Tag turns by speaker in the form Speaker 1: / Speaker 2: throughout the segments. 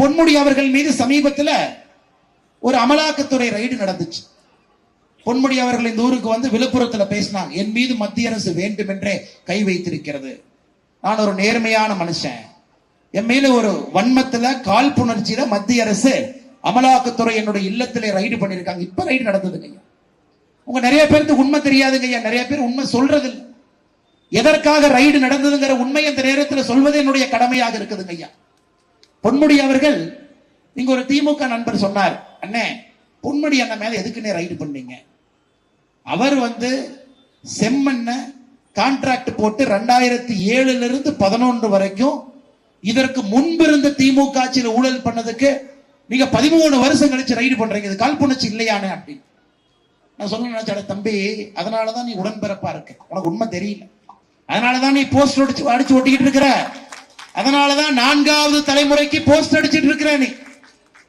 Speaker 1: பொன்முடி அவர்கள் மீது சமீபத்தில் ஒரு அமலாக்கத்துறை ரைடு நடந்துச்சு. பொன்முடி அவர்கள் இந்த ஊருக்கு வந்து விழுப்புரத்துல பேசினாங்க. என் மீது மத்திய அரசு வேண்டுமென்றே கை வைத்திருக்கிறது. நான் ஒரு நேர்மையான மனுஷன். என் மேல ஒரு வன்மத்துல காழ்ப்புணர்ச்சியில மத்திய அரசு அமலாக்கத்துறை என்னுடைய இல்லத்திலே ரைடு பண்ணியிருக்காங்க. இப்ப ரைடு நடந்ததுங்க ஐயா. உங்க நிறைய பேருக்கு உண்மை தெரியாதுங்க ஐயா. நிறைய பேர் உண்மை சொல்றது எதற்காக ரைடு நடந்ததுங்கிற உண்மை அந்த நேரத்தில் சொல்வது என்னுடைய கடமையாக இருக்குதுங்க ஐயா. பொன்முடி அவர்கள் இங்க ஒரு திமுக நண்பர் சொன்னார் அண்ணே பொன்முடி அண்ணன் மேல எதுக்குன்னே ரைடு பண்ணீங்க? அவர் வந்து செம்மண்ண கான்ட்ராக்ட் போட்டு ரெண்டாயிரத்தி ஏழுல இருந்து பதினொன்று வரைக்கும் இதற்கு முன்பு இருந்த திமுக ஆட்சியில் ஊழல் பண்ணதுக்கு நீங்க பதிமூணு வருஷம் கழிச்சு ரைடு பண்றீங்க இது கால்புணர்ச்சி இல்லையானே அப்படின்னு. நான் சொல்ல நினைச்சட தம்பி அதனாலதான் நீ உடன்பிறப்பா இருக்க. உனக்கு உண்மை தெரியல. அதனாலதான் நீ போஸ்ட் அடிச்சு அடிச்சு ஒட்டிக்கிட்டு இருக்கிற. அதனாலதான் நான்காவது தலைமுறைக்கு போஸ்ட் அடிச்சிட்டு இருக்கிறேன். நீ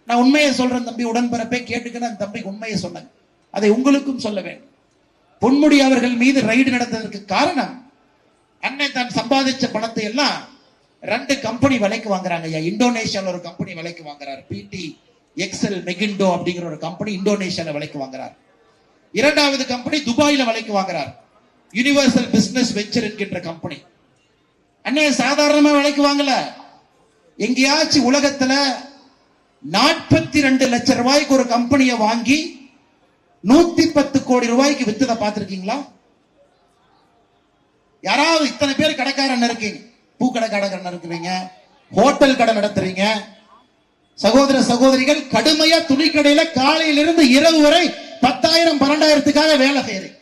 Speaker 1: நான் உண்மையை சொல்றேன் தம்பி உடன்பிறப்பே கேட்டுக்க நான் தம்பிக்கு உண்மையை சொன்னேன். அதை உங்களுக்கும் சொல்ல வேண்டும். பொன்முடி அவர்கள் மீது ரைடு நடந்ததற்கு காரணம் அன்னை தான் சம்பாதிச்ச பணத்தை எல்லாம் ரெண்டு கம்பெனி விலைக்கு வாங்குறாங்க ஐயா. இந்தோனேஷியால ஒரு கம்பெனி விலைக்கு வாங்குறாரு. பிடி எக்ஸல் மெகிண்டோ அப்படிங்கிற ஒரு கம்பெனி இந்தோனேஷியால விலைக்கு வாங்குறார். இரண்டாவது கம்பெனி துபாயில விலைக்கு வாங்குறார். யுனிவர்சல் பிசினஸ் வெஞ்சர் என்கின்ற கம்பெனி அண்ணே சாதாரணமா விலைக்கு வாங்கல. எங்கேயாச்சும் உலகத்துல நாற்பத்தி ரெண்டு லட்சம் ரூபாய்க்கு ஒரு கம்பெனியை வாங்கி நூத்தி பத்து கோடி ரூபாய்க்கு வித்ததை பார்த்திருக்கீங்களா? யாராவது இத்தனை பேர் கடைக்காரன் இருக்கீங்க. பூக்கடை கடைக்காரன் இருக்கிறீங்க ஹோட்டல் கடை நடத்துறீங்க. சகோதர சகோதரிகள் கடுமையா துணிக்கடையில காலையிலிருந்து இரவு வரை பத்தாயிரம் பன்னெண்டாயிரத்துக்காக வேலை செய்யறீங்க.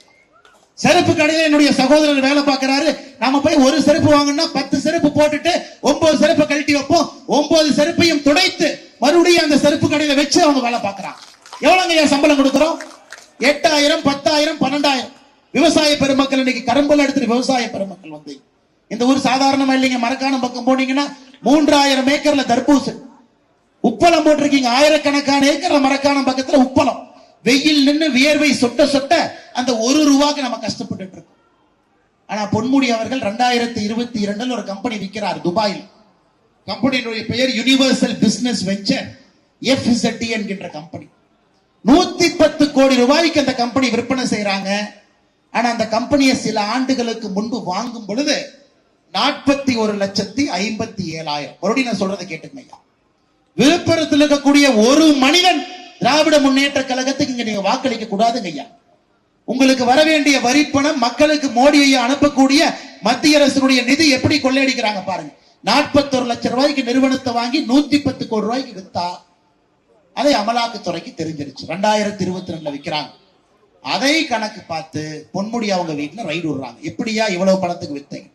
Speaker 1: செருப்பு கடையில என்னுடைய சகோதரர் வேலை பார்க்கறாரு. நாம போய் ஒரு செருப்பு வாங்கினா பத்து செருப்பு போட்டுட்டு ஒன்பது செருப்பை கழட்டி வைப்போம். ஒன்பது செருப்பையும் துடைத்து மறுபடியும் அந்த செருப்பு கடையில வச்சு அவங்க வேலை பார்க்கறான் எவ்வளவுங்க ஏன் சம்பளம் கொடுக்குறோம்? எட்டாயிரம் பத்தாயிரம் பன்னெண்டாயிரம். விவசாய பெருமக்கள் இன்னைக்கு கரும்புல எடுத்துட்டு விவசாய பெருமக்கள் வந்து. இந்த ஊர் சாதாரணமா இல்லைங்க. மரக்கான பக்கம் போனீங்கன்னா மூன்றாயிரம் ஏக்கர்ல தர்பூசு உப்பளம் போட்டிருக்கீங்க. ஆயிரக்கணக்கான ஏக்கர்ல மரக்கான பக்கத்துல உப்பளம். வெயில் நின்று வியர்வை சொட்ட சொட்ட அந்த ஒரு ரூபாக்கு நம்ம கஷ்டப்பட்டு இருக்கோம். ஆனா பொன்முடி அவர்கள் ரெண்டாயிரத்தி இருபத்தி இரண்டில் ஒரு கம்பெனி விற்கிறார் துபாயில். கம்பெனியினுடைய பெயர் யுனிவர்சல் பிசினஸ் வெஞ்சர் எஃப்இசட்டி என்கின்ற கம்பெனி நூத்தி பத்து கோடி ரூபாய்க்கு அந்த கம்பெனி விற்பனை செய்யறாங்க ஆனா அந்த கம்பெனியை சில ஆண்டுகளுக்கு முன்பு வாங்கும் பொழுது நாற்பத்தி ஒரு லட்சத்தி ஐம்பத்தி ஏழாயிரம். மறுபடியும் நான் சொல்றதை கேட்டுக்கங்க விழுப்புரத்தில் இருக்கக்கூடிய ஒரு மனிதன் திராவிட முன்னேற்ற கழகத்துக்கு இங்க நீங்க வாக்களிக்க கூடாதுங்க ஐயா. உங்களுக்கு வர வேண்டிய வரிப்பணம் மக்களுக்கு மோடியை அனுப்பக்கூடிய மத்திய அரசுடைய நிதி எப்படி கொள்ளையடிக்கிறாங்க பாருங்க. நாற்பத்தொரு லட்சம் ரூபாய்க்கு நிறுவனத்தை வாங்கி நூத்தி பத்து கோடி ரூபாய்க்கு வித்தா அதை அமலாக்கத்துறைக்கு தெரிஞ்சிருச்சு. ரெண்டாயிரத்தி இருபத்தி ரெண்டுல விக்கிறாங்க. அதை கணக்கு பார்த்து பொன்முடி அவங்க வீட்டுல ரைடு விடுறாங்க. எப்படியா இவ்வளவு பணத்துக்கு வித்தீங்க?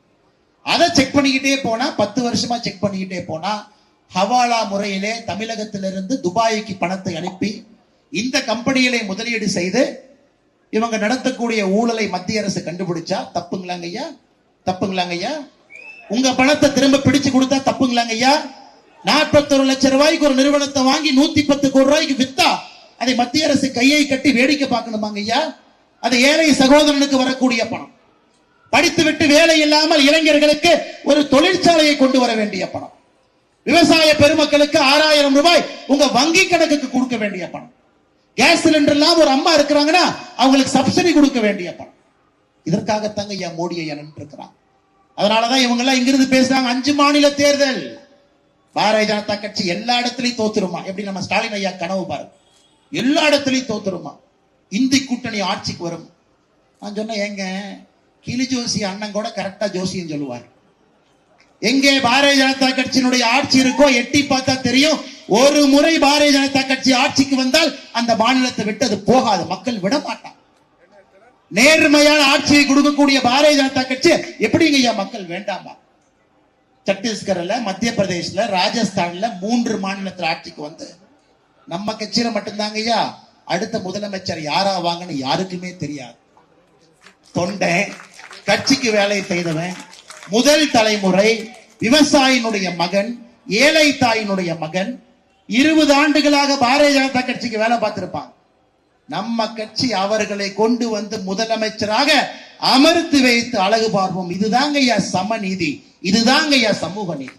Speaker 1: அதை செக் பண்ணிக்கிட்டே போனா பத்து வருஷமா செக் பண்ணிக்கிட்டே போனா ஹவாலா முறையிலே தமிழகத்திலிருந்து துபாய்க்கு பணத்தை அனுப்பி இந்த கம்பெனிகளை முதலீடு செய்து இவங்க நடத்தக்கூடிய ஊழலை மத்திய அரசு கண்டுபிடிச்சா தப்புங்களாங்க ஐயா? தப்புங்களாங்க ஐயா? உங்க பணத்தை திரும்ப பிடிச்சு கொடுத்தா தப்புங்களாங்க ஐயா? நாற்பத்தொரு லட்சம் ரூபாய்க்கு ஒரு நிறுவனத்தை வாங்கி நூத்தி பத்து கோடி ரூபாய்க்கு வித்தா அதை மத்திய அரசு கையை கட்டி வேடிக்கை பார்க்கணுமாங்க ஐயா? அது ஏழை சகோதரனுக்கு வரக்கூடிய பணம். படித்துவிட்டு வேலை இல்லாமல் இளைஞர்களுக்கு ஒரு தொழிற்சாலையை கொண்டு வர வேண்டிய பணம். விவசாய பெருமக்களுக்கு ஆறாயிரம் ரூபாய் உங்க வங்கி கணக்குக்கு கொடுக்க வேண்டிய பணம். கேஸ் சிலிண்டர் எல்லாம் ஒரு அம்மா இருக்கிறாங்கன்னா அவங்களுக்கு சப்சிடி கொடுக்க வேண்டிய பணம். இதற்காகத்தாங்க ஐயா மோடி ஐயா இருக்கிறாங்க அதனாலதான் இவங்க எல்லாம் இங்கிருந்து பேசுறாங்க அஞ்சு மாநில தேர்தல். பாரதிய ஜனதா கட்சி எல்லா இடத்துலயும் தோத்துருமா? எப்படி நம்ம ஸ்டாலின் ஐயா கனவு பாருங்க எல்லா இடத்துலயும் தோத்துருமா? இந்தி கூட்டணி ஆட்சிக்கு வரும். நான் சொன்னேன் ஏங்க கிளி ஜோசி அண்ணன் கூட கரெக்டா ஜோசியம் சொல்லுவார். எங்கே பாரதிய ஜனதா கட்சியினுடைய ஆட்சி இருக்கோ எட்டி பார்த்தா தெரியும். ஒரு முறை பாரதிய ஜனதா கட்சி ஆட்சிக்கு வந்தால் அந்த மாநிலத்தை விட்டு அது போகாது. மக்கள் விட மாட்டாங்க நேர்மையான ஆட்சியை கொடுக்கக்கூடிய பாரதிய ஜனதா கட்சி எப்படிங்க ஐயா மக்கள் வேண்டாமா? சத்தீஸ்கர்ல மத்திய பிரதேஷ்ல ராஜஸ்தான்ல மூன்று மாநிலத்தில் ஆட்சிக்கு வந்து நம்ம கட்சியில மட்டும்தாங்க ஐயா அடுத்த முதலமைச்சர் யாரா வாங்கன்னு யாருக்குமே தெரியாது. தொண்டை கட்சிக்கு வேலை செய்தவன் முதல் தலைமுறை விவசாயினுடைய மகன் ஏழை தாயினுடைய மகன் இருபது ஆண்டுகளாக பாரதிய ஜனதா கட்சிக்கு வேலை பார்த்திருப்பாங்க நம்ம கட்சி அவர்களை கொண்டு வந்து முதலமைச்சராக அமர்த்தி வைத்து அழகு பார்ப்போம். இதுதாங்க ஐயா சமநீதி இதுதாங்க ஐயா சமூக நீதி.